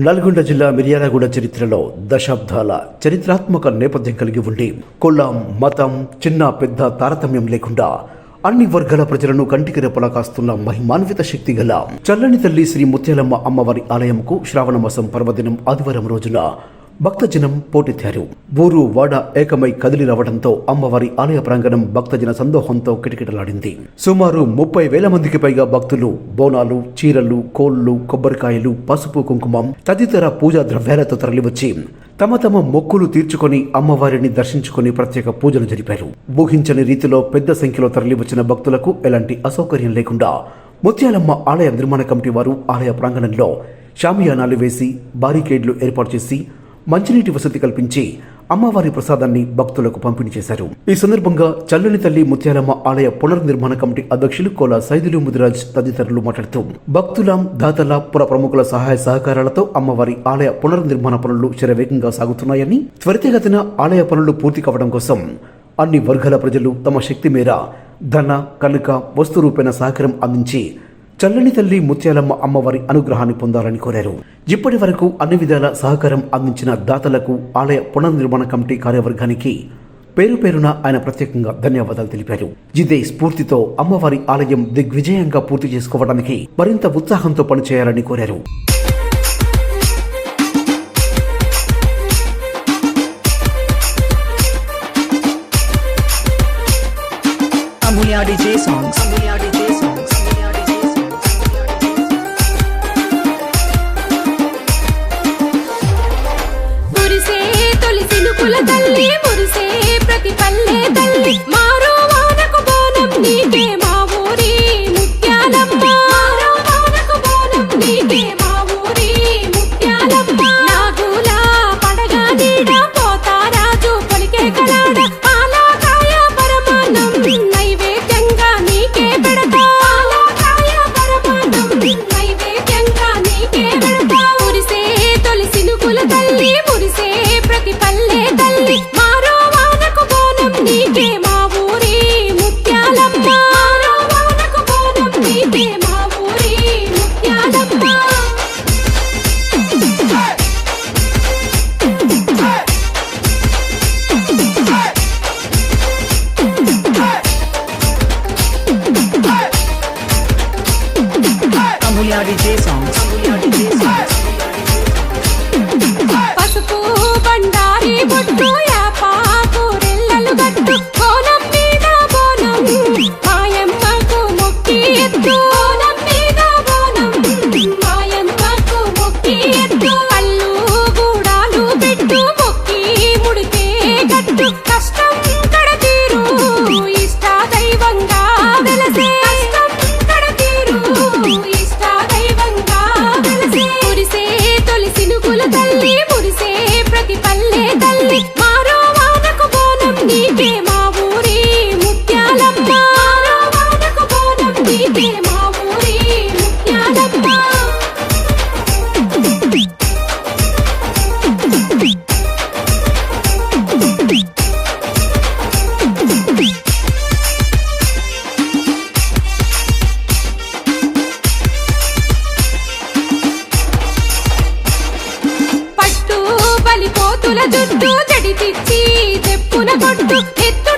నల్గొండ జిల్లా మిర్యాలగూడ చరిత్రలో దశాబ్దాల చరిత్రాత్మక నేపథ్యం కలిగి ఉండి కులం మతం చిన్న పెద్ద తారతమ్యం లేకుండా అన్ని వర్గాల ప్రజలను కంటికి రెప్పలా కాస్తున్న మహిమాన్విత శక్తి గల చల్లని తల్లి శ్రీ ముత్యాలమ్మ అమ్మవారి ఆలయంకు శ్రావణ మాసం పర్వదినం ఆదివారం రోజున భక్తజనం పోటెత్తారు. ఊరు వాడ ఏకమై కదిలి రావడంతో అమ్మవారి ఆలయ ప్రాంగణం భక్తజన సందోహంతో కిటకిటలాడింది. సుమారు ముప్పై వేల మందికి పైగా భక్తులు బోనాలు చీరలు కోళ్ళు కొబ్బరికాయలు పసుపు కుంకుమం తదితర పూజా ద్రవ్యాలతో తరలివచ్చి తమ తమ మొక్కులు తీర్చుకొని అమ్మవారిని దర్శించుకొని ప్రత్యేక పూజలు జరిపారు. ఊహించని రీతిలో పెద్ద సంఖ్యలో తరలివచ్చిన భక్తులకు ఎలాంటి అసౌకర్యం లేకుండా ముత్యాలమ్మ ఆలయ నిర్మాణ కమిటీ వారు ఆలయ ప్రాంగణంలో షామియానాలు వేసి బారికేడ్లు ఏర్పాటు చేసి మంచినీటి వసతి కల్పించి అమ్మవారి ప్రసాదాన్ని భక్తులకు పంపిణీ చేశారు. ఈ సందర్భంగా చల్లని తల్లి ముత్యాలమ్మ ఆలయ పునర్నిర్మాణ కమిటీ అధ్యక్షులు కోల సైదులు ముదిరాజ్ తదితరులు మాట్లాడుతూ భక్తులం దాతల పుర ప్రముఖుల సహాయ సహకారాలతో అమ్మవారి ఆలయ పునర్నిర్మాణ పనులు శరవేగంగా సాగుతున్నాయని త్వరితగతిన ఆలయ పనులు పూర్తి కావడం కోసం అన్ని వర్గాల ప్రజలు తమ శక్తి మేర ధన కనుక వస్తు రూపేణ సహకారం అందించి చల్లని తల్లి ముత్యాలమ్మ అమ్మవారి అనుగ్రహాన్ని పొందాలని కోరారు. ఇప్పటి వరకు అన్ని విధాల సహకారం అందించిన దాతలకు ఆలయ పునర్నిర్మాణ కమిటీ కార్యవర్గానికి పేరు పేరున ఆయన ప్రత్యేకంగా ధన్యవాదాలు తెలిపారు. ఇదే స్ఫూర్తితో అమ్మవారి ఆలయం దిగ్విజయంగా పూర్తి చేసుకోవడానికి మరింత ఉత్సాహంతో పనిచేయాలని కోరారు. Amulya DJ songs. Amulya ఆడి జే సాంగ్స్ పసుపు బండారి బొట్టు tu,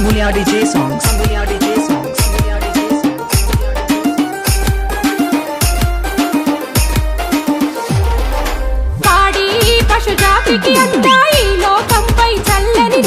DJ songs. DJ songs. Songs. పాడి పశు జాతికి అంతా ఈ లోకంపై చల్లని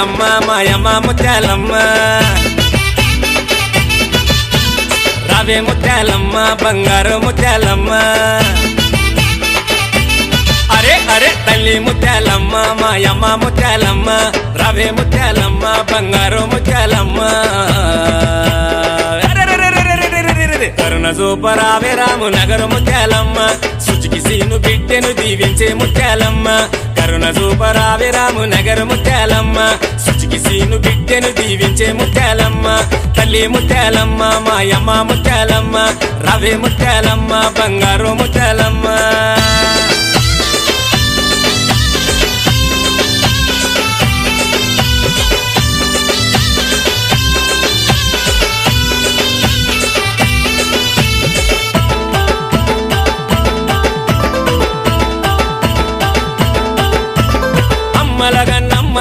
ముత్యాలమ్మ మాయమ్మ ముత్యాలమ్మ. రవే ముత్యాలమ్మ బంగారు ముత్యాలమ్మ. అరే అరే తల్లి ముత్యాలమ్మ మాయమ్మ ముత్యాలమ్మ. రవే ముత్యాలమ్మ బంగారు ముత్యాలమ్మ. కరుణ చూపరావే రాము నగరు ముత్యాలమ్మ సుచికి సీను బిడ్డను దీవించే ముత్యాలమ్మ కరుణ సూపరావే రాము నగర ముత్యాలమ్మ. సుచికి సీను బిడ్డను దీవించే ముత్యాలమ్మ. తల్లి ముత్యాలమ్మ మాయమ్మ ముత్యాలమ్మ. రవి ముత్యాలమ్మ బంగారు ముత్యాలమ్మ.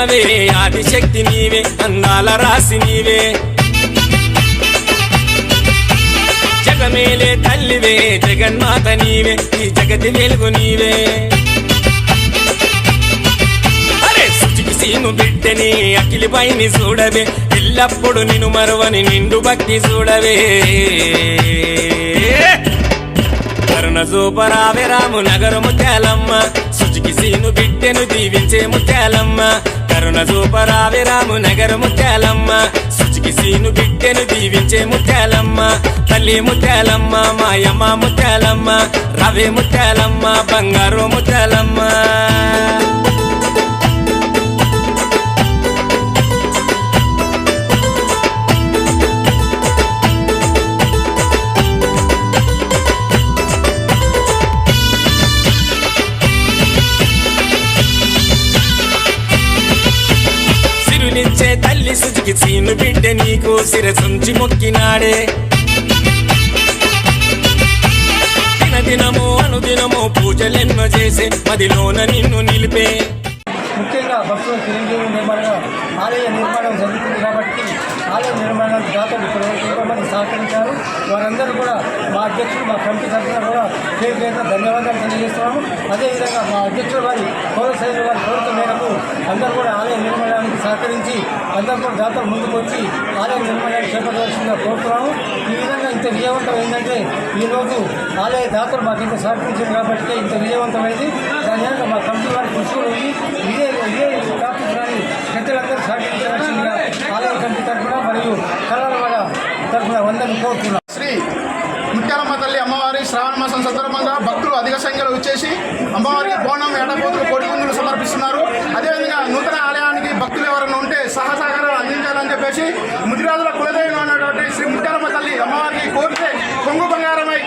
అమ్మలగా ఆదిశక్తి నీవే అందాల రాసి నీవే. జగమేలే తల్లివే జగన్మాత నీవే ఈ జగతి వెలుగు నీవే. అరే సుచికి సీను బిడ్డని అఖిలి పైని చూడవే ఎల్లప్పుడు నిన్ను మరువని నిండు భక్తి చూడవే. కరుణ సూపరావే రాము నగరము తేలమ్మ సుజుకి సీను బిడ్డను దీవించే ముత్యాలమ్మ కరుణ సూపరావే రాము నగర ముత్యాలమ్మ. సుచికి సీను బిడ్డను దీవించే ముత్యాలమ్మ. తల్లి ముత్యాలమ్మ మాయమ్మ ముత్యాలమ్మ. రవి ముత్యాలమ్మ బంగారు ముత్యాలమ్మ. సిరులించే తల్లి సుజికి సీను బిడ్డ నీకు శిరసుంచి మొక్కినాడే. దినదినము అనుదినము పూజలెన్నో చేసే మదిలోన నిన్ను నిలిపే. ముఖ్యంగా బస్సు చిరంజీవి నిర్మాణం ఆలయ నిర్మాణం జరుగుతుంది కాబట్టి ఆలయ నిర్మాణం దాతలు ఇప్పటివరకు సహకరించారు. వారందరూ కూడా మా అధ్యక్షుడు మా కమిటీ సభ్యులు కూడా పేరు పేరున ధన్యవాదాలు తెలియజేస్తున్నాము. అదేవిధంగా మా అధ్యక్షుడు వారి పౌర వారి కోరిక మేరకు అందరూ కూడా ఆలయ నిర్మాణం సహకరించి అందరూ కూడా దాతలు ముందుకు వచ్చి ఆలయ నిర్మాణాన్ని చేపట్టవలసిందిగా కోరుతున్నాము. ఈ విధంగా ఇంత విజయవంతం ఏంటంటే ఈరోజు ఆలయ దాతలు మాకు ఇంత సహకరించారు కాబట్టి ఇంత విజయవంతమైంది. దాని వెనక మా కమిటీ వారి కృషి కూడా ఉంది ఇదే ఇదే టాపిక్ ప్రజలందరూ సహకరించవలసిందిగా ఆలయ కమిటీ తరఫున మరియు కళల తరఫున వందని కోరుతున్నాం. శ్రీ ముత్యాలమ్మ తల్లి అమ్మవారి శ్రావణ మాసం సందర్భంగా భక్తులు అధిక సంఖ్యలో వచ్చేసి అమ్మవారికి బోనం ఏటపోతులు కోడి సమర్పిస్తున్నారు. అదేవిధంగా నూతన ఆలయానికి భక్తులు ఎవరైనా ఉంటే సహసహకారాలు అందించాలని చెప్పేసి ముదిరాజుల కులదైవం ఉన్నటువంటి శ్రీ ముత్యాలమ్మ తల్లి అమ్మవారికి కోరితే కొంగు బంగారమై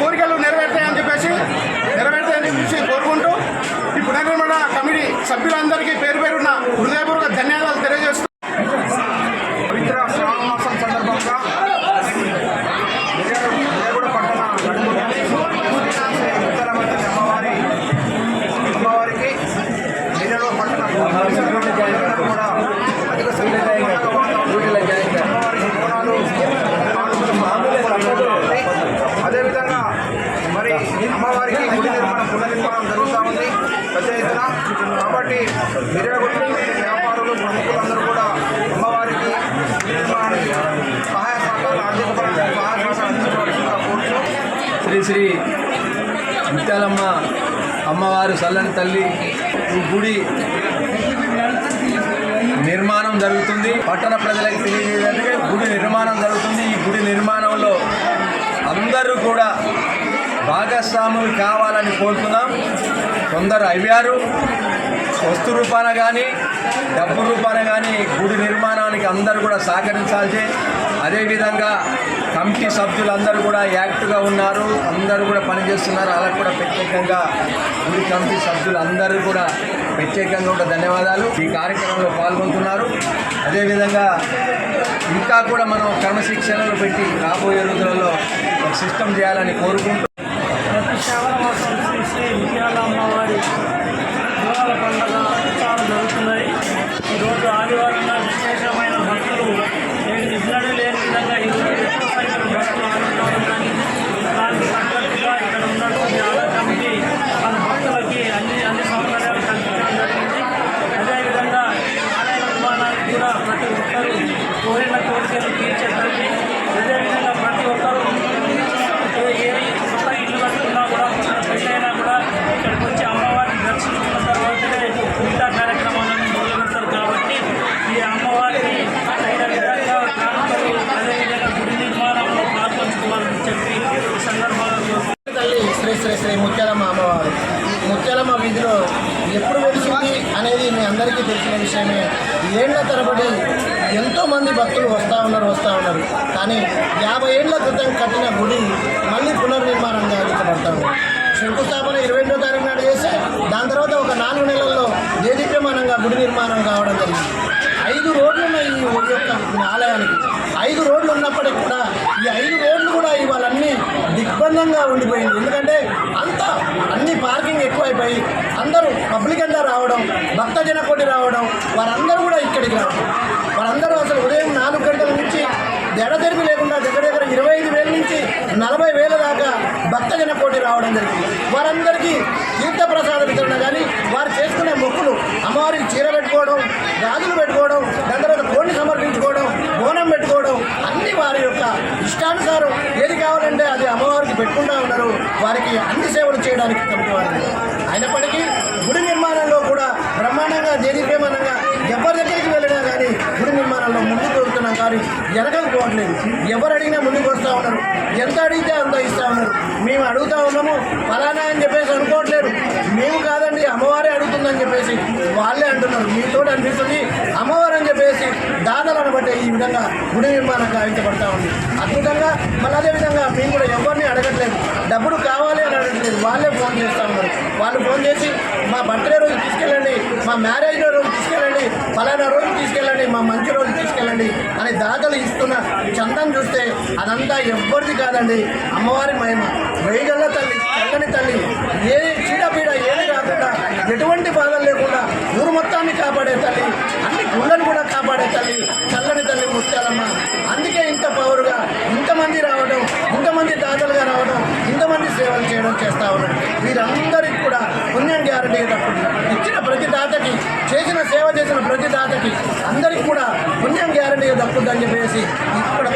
కోరికలు నెరవేర్తాయని చెప్పేసి నెరవేర్తాయని చెప్పేసి కోరుకుంటూ ఈ పునర్నిర్మాణ కమిటీ సభ్యులందరికీ పేరు పేరున్న హృదయపూర్వక శ్రీ ముత్యాలమ్మ అమ్మవారు చల్లని తల్లి ఈ గుడి నిర్మాణం జరుగుతుంది. పట్టణ ప్రజలకు తెలియజేయాలంటే గుడి నిర్మాణం జరుగుతుంది. ఈ గుడి నిర్మాణంలో అందరూ కూడా భాగస్వాములు కావాలని కోరుతున్నాం. కొందరు అయ్యారు వస్తు రూపాన కానీ డబ్బు రూపాన కానీ గుడి నిర్మాణానికి అందరూ కూడా సహకరించాల్సి అదేవిధంగా కమిటీ సభ్యులందరూ కూడా యాక్టివ్గా ఉన్నారు. అందరూ కూడా పనిచేస్తున్నారు. అలా కూడా ప్రత్యేకంగా గుడి కమిటీ సభ్యులు అందరూ కూడా ప్రత్యేకంగా కూడా ధన్యవాదాలు. ఈ కార్యక్రమంలో పాల్గొంటున్నారు. అదేవిధంగా ఇంకా కూడా మనం క్రమశిక్షణలు పెట్టి రాబోయే రోజులలో ఒక సిస్టమ్ చేయాలని కోరుకుంటూ తెలిసిన విషయమే. ఏళ్ళ తరబడి ఎంతోమంది భక్తులు వస్తూ ఉన్నారు వస్తూ ఉన్నారు. కానీ యాభై ఏళ్ళ క్రితం కట్టిన గుడి మళ్ళీ పునర్నిర్మాణం గావించబడతా శంకుస్థాపన ఇరవై రెండో తారీఖు నాడు చేస్తే దాని తర్వాత ఒక నాలుగు నెలల్లో దేదీప్యమానంగా గుడి నిర్మాణం కావడం జరిగింది. ఐదు రోడ్లు ఉన్నాయి ఈ ఊరి యొక్క ఆలయానికి. ఐదు రోడ్లు ఉన్నప్పటికీ కూడా ఈ ఐదు రోడ్లు కూడా ఇవాళన్నీ దిగ్బంధంగా ఉండిపోయింది. ఎందుకంటే అంతా అన్ని పార్కింగ్ ఎక్కువైపోయి అందరూ పబ్లిక్ అంతా రావడం భక్తజన కోటి రావడం వారందరూ కూడా ఇక్కడికి రావడం. వారందరూ అసలు ఉదయం నాలుగు గంటల నుంచి దెడతెరిపి లేకుండా దగ్గర దగ్గర ఇరవై ఐదు వేల నుంచి నలభై వేల దాకా భక్తజన కోటి రావడం జరిగింది. వారందరికీ తీర్థప్రసాద వితరణ కానీ వారు చేసుకునే మొక్కులు అమ్మవారికి చీర పెట్టుకోవడం గాజులు పెట్టుకోవడం దాని తర్వాత కోడిని సమర్పించుకోవడం బోనం పెట్టుకోవడం అన్ని వారి యొక్క ఇష్టానుసారం ఏది కావాలంటే అది అమ్మవారికి పెట్టుకుంటా ఉన్నారు. వారికి అన్ని సేవలు చేయడానికి కమిటీ వారు. అయినప్పటికీ బ్రహ్మాండంగా దేదీప్యమానంగా ఎవరి దగ్గరికి వెళ్ళినా కానీ గుడి నిర్మాణంలో ముందుకు వెళ్తున్నాం కానీ ఎనగకపోవట్లేదు ఎవరు అడిగినా ముందుకు వస్తూ ఉన్నారు. ఎంత అడిగితే అంత ఇస్తూ ఉన్నారు. మేము అడుగుతా ఉన్నాము ఫలానా అని చెప్పేసి అనుకోవట్లేదు. మేము కాదండి అమ్మవారే అడుగుతుందని చెప్పేసి వాళ్ళే అంటున్నారు. మీతో అనిపిస్తుంది అమ్మవారు అని చెప్పేసి దాదాలను అనబట్టే ఈ విధంగా గుడి నిర్మాణం గావించబడతా ఉంది. అద్భుతంగా మళ్ళీ అదే విధంగా మేము కూడా ఎవరిని అడగట్లేదు. డబ్బులు కావాలి అని అడగట్లేదు. వాళ్ళే ఫోన్ చేస్తూ ఉన్నారు. వాళ్ళు ఫోన్ చేసి మా బర్త్డే రోజు మా మ్యారేజ్ రోజు తీసుకెళ్ళండి ఫలానా రోజు తీసుకెళ్ళండి మా మంచి రోజు తీసుకెళ్ళండి అని దాతలు ఇస్తున్న చందం చూస్తే అదంతా ఎవ్వరిది కాదండి. అమ్మవారి మహిమ. వేగల్ల తల్లి చల్లని తల్లి ఏ చీడపీడ ఏది కాకుండా ఎటువంటి బాధలు లేకుండా ఊరు మొత్తాన్ని కాపాడే తల్లి. అన్ని గుళ్ళను కూడా కాపాడే తల్లి చల్లని తల్లి ముత్యాలమ్మ అందుకే ఇంత పవరుగా ఇంతమంది రావడం ఇంతమంది దాతలుగా రావడం ఇంతమంది సేవలు చేయడం చేస్తా ఉన్నారు. వీరందరికీ కూడా పుణ్యం గ్యారంటీ అయ్యేటప్పుడు ఇచ్చిన ప్రతి దాతకి చేసిన సేవ చేసిన ప్రతి దాతకి అందరికీ కూడా పుణ్యం గ్యారంటీ దక్కుద్దని చెప్పేసి ఇక్కడ